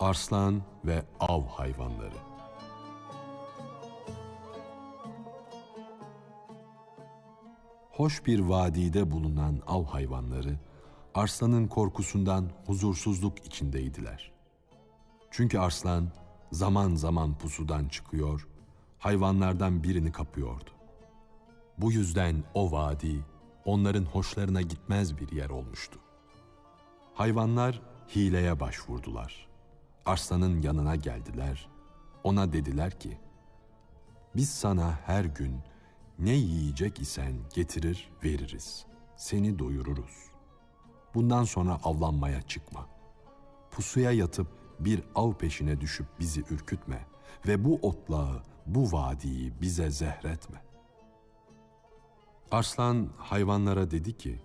Arslan ve av hayvanları. Hoş bir vadide bulunan av hayvanları arslanın korkusundan huzursuzluk içindeydiler. Çünkü arslan zaman zaman pusudan çıkıyor, hayvanlardan birini kapıyordu. Bu yüzden o vadi onların hoşlarına gitmez bir yer olmuştu. Hayvanlar hileye başvurdular. Arslanın yanına geldiler. Ona dediler ki, biz sana her gün ne yiyecek isen getirir veririz. Seni doyururuz. Bundan sonra avlanmaya çıkma. Pusuya yatıp bir av peşine düşüp bizi ürkütme ve bu otlağı, bu vadiyi bize zehretme. Arslan hayvanlara dedi ki,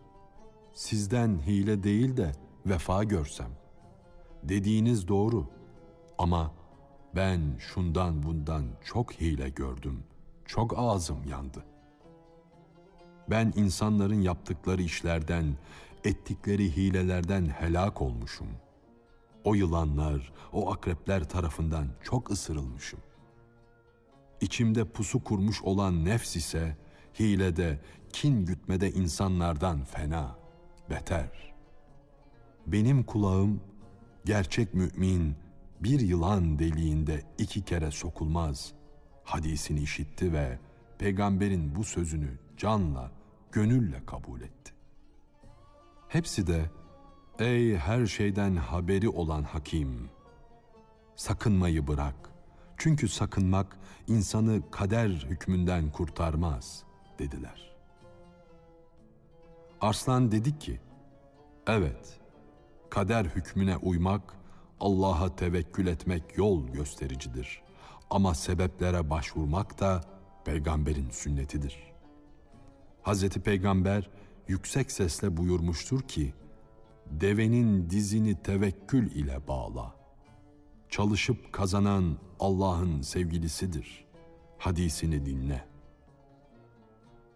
sizden hile değil de vefa görsem. Dediğiniz doğru ama ben şundan bundan çok hile gördüm, çok ağzım yandı. Ben insanların yaptıkları işlerden, ettikleri hilelerden helak olmuşum. O yılanlar, o akrepler tarafından çok ısırılmışım. İçimde pusu kurmuş olan nefs ise hilede, kin gütmede insanlardan fena, beter. Benim kulağım gerçek mümin bir yılan deliğinde iki kere sokulmaz hadisini işitti ve peygamberin bu sözünü canla, gönülle kabul etti. Hepsi de ey her şeyden haberi olan hakim sakınmayı bırak. Çünkü sakınmak insanı kader hükmünden kurtarmaz dediler. Arslan dedi ki, evet kader hükmüne uymak, Allah'a tevekkül etmek yol göstericidir. Ama sebeplere başvurmak da peygamberin sünnetidir. Hazreti Peygamber yüksek sesle buyurmuştur ki, devenin dizini tevekkül ile bağla. Çalışıp kazanan Allah'ın sevgilisidir. Hadisini dinle.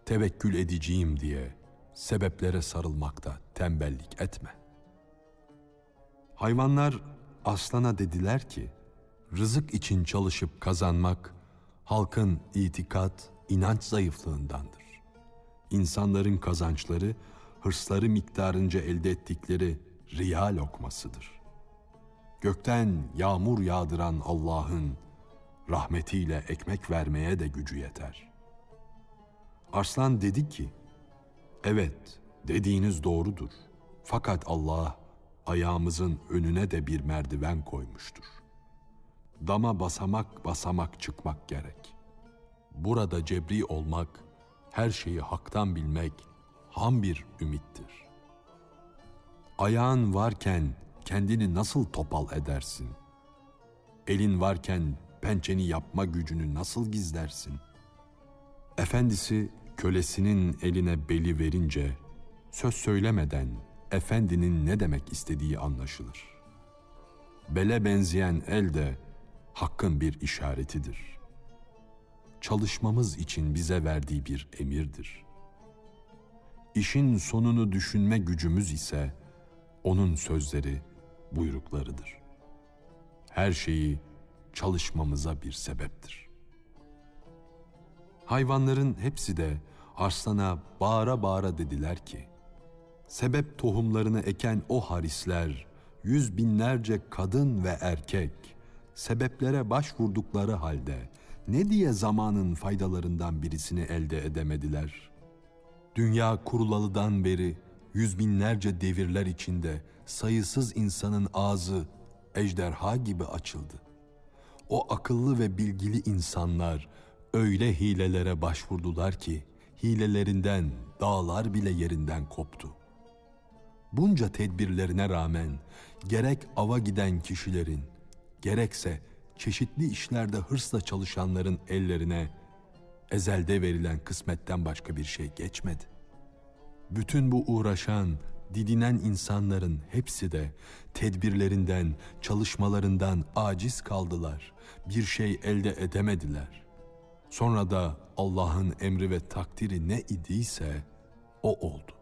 Tevekkül edeceğim diye sebeplere sarılmakta tembellik etme. Hayvanlar aslana dediler ki, rızık için çalışıp kazanmak halkın itikat, inanç zayıflığındandır. İnsanların kazançları hırsları miktarınca elde ettikleri riya lokmasıdır. Gökten yağmur yağdıran Allah'ın rahmetiyle ekmek vermeye de gücü yeter. Arslan dedi ki, evet dediğiniz doğrudur. Fakat Allah ayağımızın önüne de bir merdiven koymuştur. Dama basamak basamak çıkmak gerek. Burada cebri olmak, her şeyi haktan bilmek ham bir ümittir. Ayağın varken kendini nasıl topal edersin? Elin varken pençeni yapma gücünü nasıl gizlersin? Efendisi kölesinin eline beli verince söz söylemeden efendinin ne demek istediği anlaşılır. Bele benzeyen el de hakkın bir işaretidir. Çalışmamız için bize verdiği bir emirdir. İşin sonunu düşünme gücümüz ise onun sözleri, buyruklarıdır. Her şeyi çalışmamıza bir sebeptir. Hayvanların hepsi de arslana bağıra bağıra dediler ki, sebep tohumlarını eken o harisler, yüz binlerce kadın ve erkek, sebeplere başvurdukları halde ne diye zamanın faydalarından birisini elde edemediler? Dünya kurulalıdan beri yüz binlerce devirler içinde sayısız insanın ağzı ejderha gibi açıldı. O akıllı ve bilgili insanlar öyle hilelere başvurdular ki hilelerinden dağlar bile yerinden koptu. Bunca tedbirlerine rağmen gerek ava giden kişilerin gerekse çeşitli işlerde hırsla çalışanların ellerine ezelde verilen kısmetten başka bir şey geçmedi. Bütün bu uğraşan, didinen insanların hepsi de tedbirlerinden, çalışmalarından aciz kaldılar. Bir şey elde edemediler. Sonra da Allah'ın emri ve takdiri ne idiyse o oldu.